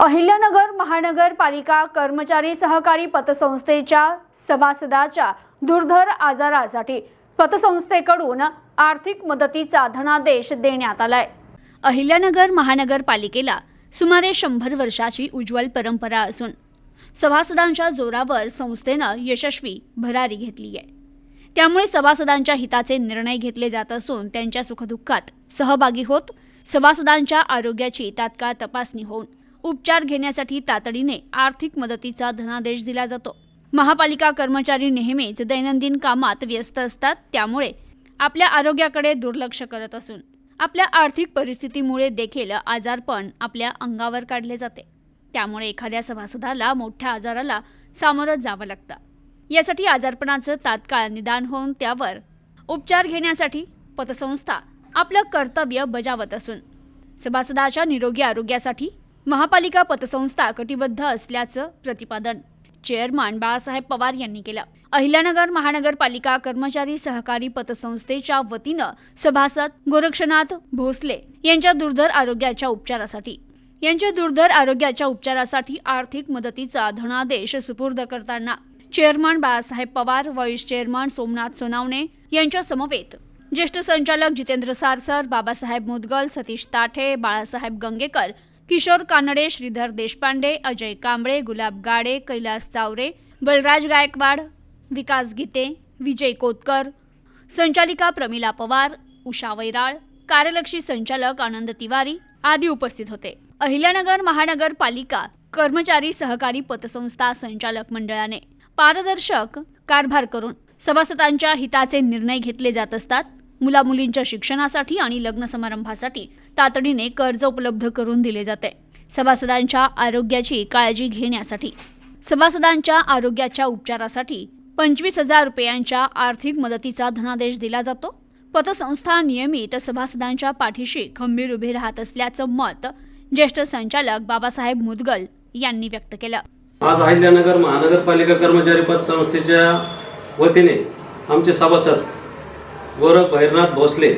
अहिल्यानगर महानगरपालिका कर्मचारी सहकारी पतसंस्थेच्या सभासदाच्या दुर्धर आजारासाठी पतसंस्थेकडून आर्थिक मदतीचा धनादेश देण्यात आलाय. अहिल्यानगर महानगरपालिकेला सुमारे शंभर वर्षाची उज्ज्वल परंपरा असून सभासदांच्या जोरावर संस्थेनं यशस्वी भरारी घेतली आहे. त्यामुळे सभासदांच्या हिताचे निर्णय घेतले जात असून त्यांच्या सुखदुःखात सहभागी होत सभासदांच्या आरोग्याची तात्काळ तपासणी होऊन उपचार घेण्यासाठी तातडीने आर्थिक मदतीचा धनादेश दिला जातो. महापालिका कर्मचारी नेहमीच दैनंदिन कामात व्यस्त असतात त्यामुळे आपल्या आरोग्याकडे दुर्लक्ष करत असून आपल्या आर्थिक परिस्थितीमुळे देखील आजारपण आपल्या अंगावर काढले जाते. त्यामुळे एखाद्या सभासदाला मोठ्या आजाराला सामोरं जावं लागतं. यासाठी आजारपणाचं तात्काळ निदान होऊन त्यावर उपचार घेण्यासाठी पतसंस्था आपलं कर्तव्य बजावत असून सभासदाच्या निरोगी आरोग्यासाठी महापालिका पतसंस्था कटिबद्ध असल्याचं प्रतिपादन. चेअरमन बाळासाहेब पवार यांनी केलं. अहिल्यानगर महानगरपालिका कर्मचारी सहकारी पतसंस्थेच्या वतीनं सभासद गोरक्षनाथ भोसले यांच्या दुर्धर आरोग्याच्या उपचारासाठी. यांच्या दुर्धर आरोग्याच्या उपचारासाठी आर्थिक मदतीचा धनादेश सुपूर्द करताना chairman Balasaheb Pawar vice chairman Somnath Sonawane यांच्या समवेत ज्येष्ठ संचालक जितेंद्र सारसर बाबासाहेब मुदगल सतीश ताठे बाळासाहेब गंगेकर किशोर कानडे श्रीधर देशपांडे अजय कांबळे गुलाब गाडे कैलास चावरे बलराज गायकवाड विकास गीते विजय कोतकर संचालिका प्रमिला पवार उषा वैराळ कार्यलक्षी संचालक आनंद तिवारी आदी उपस्थित होते. अहिल्यानगर महानगरपालिका कर्मचारी सहकारी पतसंस्था संचालक मंडळाने पारदर्शक कारभार करून सभासदांच्या हिताचे निर्णय घेतले जात असतात. मुलामुलींच्या शिक्षणासाठी आणि लग्न समारंभासाठी तातडीने कर्ज उपलब्ध करून दिले जाते. सभासदांच्या आरोग्याची काळजी घेण्यासाठी. सभासदांच्या आरोग्याच्या उपचारासाठी पंचवीस हजार रुपयांच्या आर्थिक मदतीचा धनादेश दिला जातो. पतसंस्था नियमित सभासदांच्या पाठीशी खंबीर उभे राहत असल्याचं मत ज्येष्ठ संचालक बाबासाहेब मुदगल यांनी व्यक्त केलं. आज अहिल्यानगर महानगरपालिका कर्मचारी पतसंस्थेच्या वतीने आमचे सभासद गोरख भैरनाथ भोसले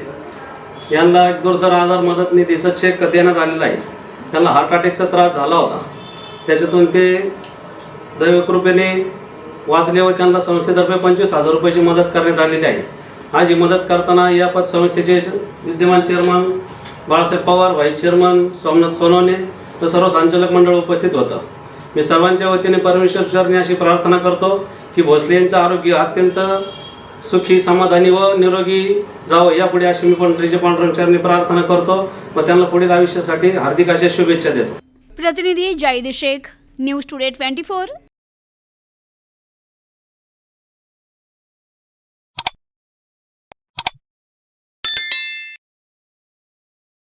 यांना एक दुर्धर आजार मदत निधीचा चेक देण्यात आलेला आहे. त्यांना हार्ट अटॅकचा त्रास झाला होता. त्याच्यातून ते दैवकृपेने वाचले व त्यांना संस्थेतर्फे पंचवीस हजार रुपयाची मदत करण्यात आलेली आहे. आज ही मदत करताना या पतसंस्थेचे विद्यमान chairman Balasaheb Pawar vice chairman Somnath Sonawane तर सर्व संचालक मंडळ उपस्थित होतं. मी सर्वांच्या वतीने परमेश्वर चरणी अशी प्रार्थना करतो की भोसले यांचं आरोग्य अत्यंत सुखी समाधानी व निरोगी जावं. यापुढे अशी मी पंढरीचे पांडुरंग चरणी प्रार्थना करतो. व त्यांना पुढील आयुष्यासाठी हार्दिक अशा शुभेच्छा देतो. प्रतिनिधी Zaid Shaikh news today twenty four.